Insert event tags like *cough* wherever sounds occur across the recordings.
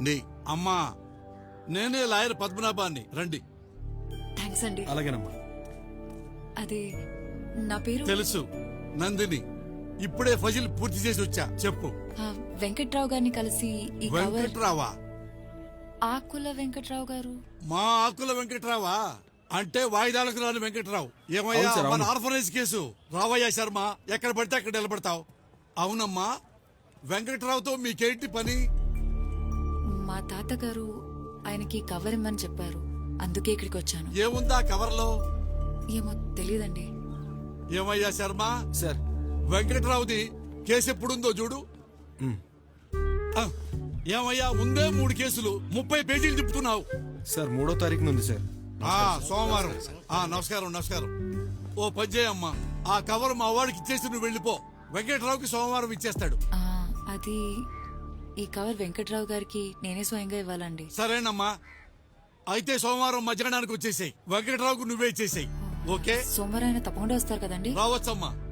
నీ అమ్మా నేనే లాయర్ పద్మనాభాన్ని. రండి. థ్యాంక్స్ అండి. అలాగేనమ్మా. అది నా పేరు? తెలుసు. నందిని. ఇప్పుడే ఫజిల్ పూర్తి చేసి వచ్చా. చెప్పు. ఆ, వెంకట్రావు గారిని కలిసి ఈ కవర్ వెంకట్రావా? ఆకుల వెంకట్రావు గారు. మా ఆకుల వెంకట్రావా? అంటే వాయిదాలకు రాని వెంకట్రావు. ఏమయ్యా అవును సార్, మన అవును. ఆర్ఫనైజ్ కేసు. రావయ్యా శర్మ ఎక్కడ పడితే అక్కడ నిలబడతావు. అవునమ్మా వెంకట్రావుతో మీకేంటి పని? మా తాతగారు ఆయనకి కవర్ ఇమ్మని చెప్పారు. అందుకే ఇక్కడికి వచ్చాను. ఏముందా కవర్లో? ఏమో తెలియదండి ఏమయ్యా శర్మ? సార్. వెంకట్రావుది కేసు ఎప్పుడుందో చూడు. ఆ, ఏమయ్యా ముందే మూడు కేసులు ముప్పై పేజీలు తిప్పుతున్నావు. సార్ మూడో తారీఖున ఉంది సార్. ఆ సోమవారం. ఆ నమస్కారం నమస్కారం. ఓ పనిచేయమ్మా ఆ కవర్ మా వాడికి ఇచ్చేసి నువ్వు వెళ్ళిపో. వెంకట్రావుకి సోమవారం ఇచ్చేస్తాడు. ఆ, అది ఈ కవర్ వెంకట్రావు గారికి నేనే స్వయంగా ఇవ్వాలండి. సరేనమ్మా. అయితే సోమవారం మధ్యాహ్నానికి వచ్చేసాయి. వెంకట్రావుకు నువ్వే ఇచ్చేసాయి. ఓకే? సోమవారం ఆయన తప్పకుండా వస్తారు కదండి? రావచ్చమ్మా.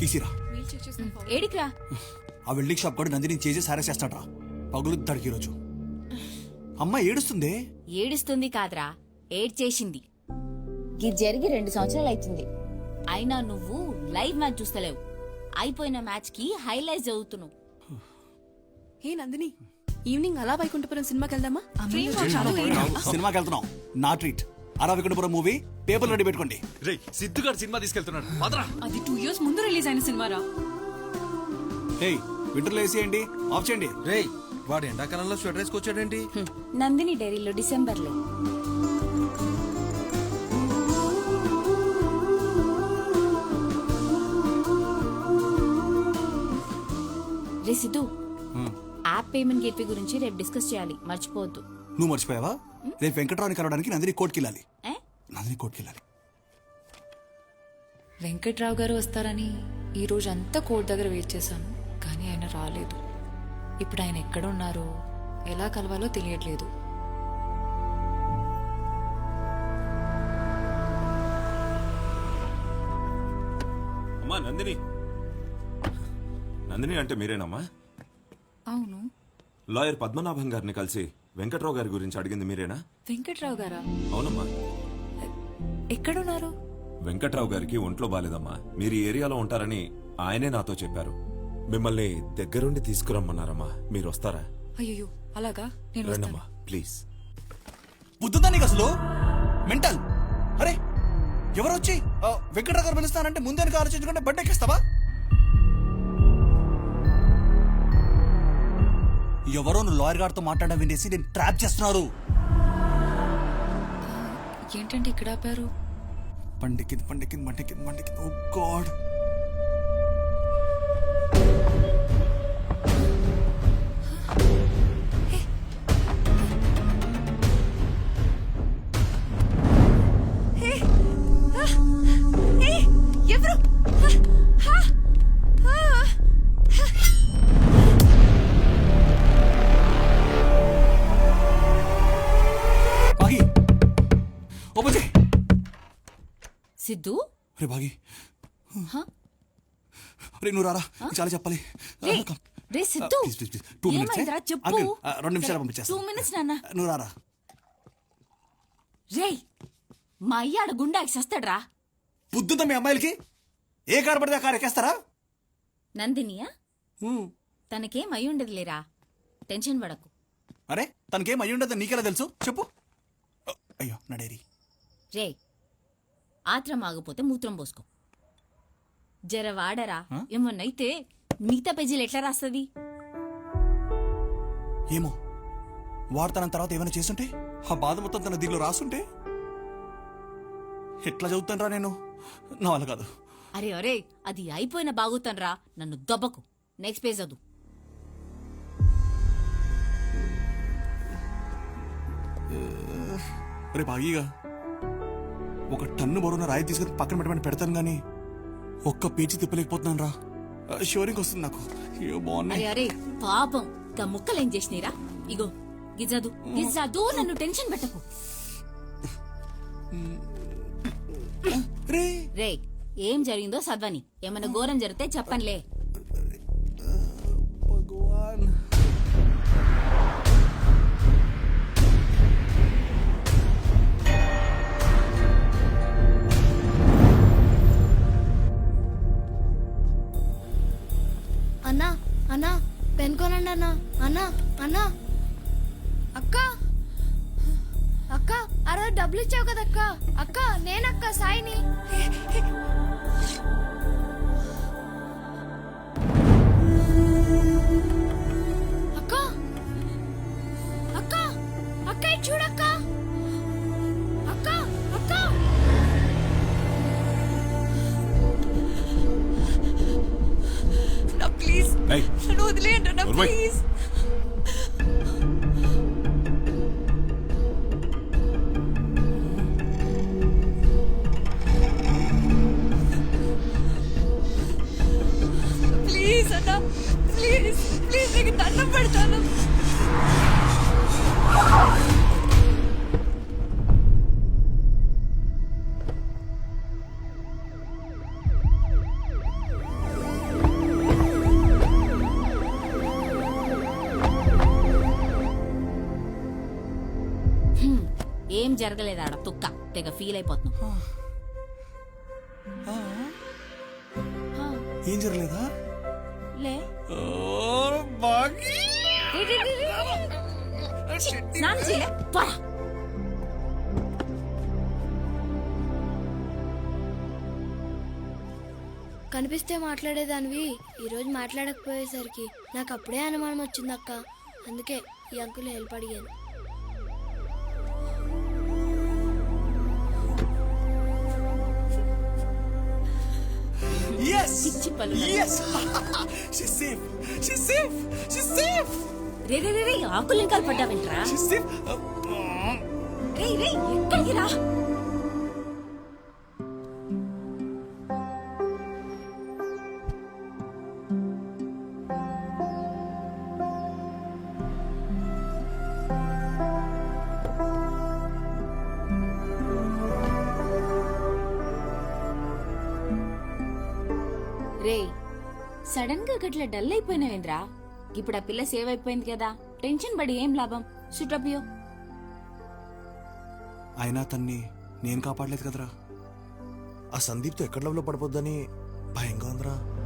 కీసిరా. ఏడికిరా? ఆ వెల్డింగ్ షాప్ కూడా నందిని చేసి సారేసేస్తాడ్రా పగులుద్దాడికి ఈరోజు. అమ్మ ఏడుస్తుందే? ఏడుస్తుంది కాదురా. ఏడ్చేసింది ఇది జరిగి రెండు సంవత్సరాలు అవుతుంది అయినా నువ్వు లైవ్ మ్యాచ్ చూస్తలేవు. అయిపోయిన మ్యాచ్కి హైలైట్ చదువుతున్నావు. హే నందిని ఈవినింగ్ అలా వైకుంఠపురం సినిమాకి వెళ్దామా? సినిమాకి వెళ్తున్నాం. నా ట్రీట్. అరా వికటపురం మూవీ పేపర్ రెడీ పెట్టుకోండి. రే సిద్ధుగాడు సినిమా తీసుకెళ్తున్నాడు. పదరా. అది టూ ఇయర్స్ ముందు రిలీజ్ అయిన సినిమారా? హే వింటర్లో వేసేయండి ఆఫ్ చేయండి. రే వాడు ఎండాకాలంలో స్వెటర్ వేసుకొచ్చాడేంటి. నందిని డైరీలో డిసెంబర్లో రే సిద్ధు యాప్ పేమెంట్ గేట్వే గురించి రేపు డిస్కస్ చేయాలి. మర్చిపోవద్దు. నువ్వు మర్చిపోయావా? రేపు వెంకటరావుని కలవడానికి నందిని కోర్టుకి వెళ్ళాలి. ఏ? నందిని కోర్టుకి వెళ్ళాలి. వెంకట్రావు గారు వస్తారని ఈ రోజు అంతా కోర్టు దగ్గర వెయిట్ చేశాను కానీ ఆయన రాలేదు. ఇప్పుడు ఆయన ఎక్కడ ఉన్నారో ఎలా కలవాలో తెలియట్లేదు. అమ్మా నందిని. నందిని అంటే మీరేనమ్మా? అవును. లాయర్ పద్మనాభం గారిని కలిసి వెంకట్రావు గారి గురించి అడిగింది మీరేనా? వెంకట్రావు గారా? అవునమ్మా. ఎక్కడున్నారు? వెంకట్రావు గారికి ఒంట్లో బాలేదమ్మా. మీరు ఈ ఏరియాలో ఉంటారని ఆయనే నాతో చెప్పారు. మిమ్మల్ని దగ్గరుండి తీసుకురమ్మన్నారమ్మా. మీరు వస్తారా? అయ్యో అలాగా? నేను వస్తాను. రండమ్మా ప్లీజ్. బుద్ధుందా నీకు అసలు? మెంటల్? అరే ఎవరు వచ్చి ఆ, వెంకటరావు గారు పిలుస్తానంటే ముందే ఆలోచించుకుంటే బడ్డ ఎక్కిస్తావా? ఎవరో నువ్వు లాయర్ గారితో మాట్లాడడం వినేసి నేను ట్రాప్ చేస్తున్నారు. ఏంటంటే ఇక్కడ ఆపారు? పండికింది పండికింది పండికింది పండికింది ఓ గాడ్. రే బాగి. రే నువ్వు రారా? చాలా చెప్పాలి. రే, సిద్ధు. టూ మినిట్స్ ఏమైందిరా? చెప్పు. రెండు నిమిషాలు పంపించేస్తా. టూ మినిట్స్ నాన్న. నువ్వు రారా? రే మా అయ్య ఆడ గుండాకి సస్తాడ్రా. బుద్ధుందా మీ అమ్మాయిలకి? ఏ కారు పడితే ఆ కారు ఎక్కేస్తారా? నందినియా? తనకేం అయి ఉండదు లేరా టెన్షన్ పడకు. అరే తనకేం అయ్యి ఉండదు నీకెలా తెలుసు? చెప్పు. అయ్యో నా డైరీ రే ఆత్రం ఆగిపోతే మూత్రం పోసుకో. జర వాడరా. ఏమన్నైతే మిగతా పేజీలు ఎట్లా రాస్తుంది? ఏమో. వాడతాన తర్వాత ఏమైనా చేస్తుంటే? ఆ బాధ మొత్తం తన దీనిలో రాస్తుంటే? ఎట్లా చదువుతానరా నేను? నా వల్ల కాదు. అరే అరే అది అయిపోయిన బాగుతాన్రా నన్ను దొబ్బకు. నెక్స్ట్ పేజ్ చదువు. రే బాగీగా ఒక టన్ను బరువున రాయి తీసుకుని పక్కన పెట్టమని పెడతాను గానీ ఒక్క పేజీ తిప్పలేకపోతున్నాను రా. షోరింగ్ వస్తుంది నాకు. అరే అరే పాపం. గా ముక్కలేం చేసినీరా? ఇగో గిజదు గిజదు నన్ను టెన్షన్ పెట్టకు. రే. రే ఏం జరిగిందో చదవని ఏమైనా ఘోరం జరిగితే చెప్పనులే. అన్నా అన్నా పెన్ కొనండి అన్నా అన్నా అన్నా. అక్క అక్క అరే డబ్బులు ఇచ్చావు కదా అక్క అక్క నేనక్క సాయిని. జరగలేదు ఆడ తుక్క. తెగ ఫీల్ అయిపోతున్నావు ఏం జరగలేదా? లే. స్నానం చేయలే కనిపిస్తే మాట్లాడేదానివి. ఈరోజు మాట్లాడకపోయేసరికి నాకు అప్పుడే అనుమానం వచ్చింది అక్క అందుకే ఈ అంకుల్ హెల్ప్ అడిగాను. *laughs* She's safe! రే రే రే రే ఆకులు ఇంకా పడ్డావేంట్రా? She's safe! రే రే ఎక్కడికి రా రే? సడన్గా గట్ల డల్ అయిపోయినావేంద్రా ఇప్పుడు ఆ పిల్ల సేవ్ అయిపోయింది కదా. టెన్షన్ పడి ఏం లాభం? సుటపియో అయినా తన్ని నేను కాపాడలేదు కదరా. ఆ సందీప్తో ఎక్కడ లవ్లో పడిపోద్దని భయంగా ఉందిరా.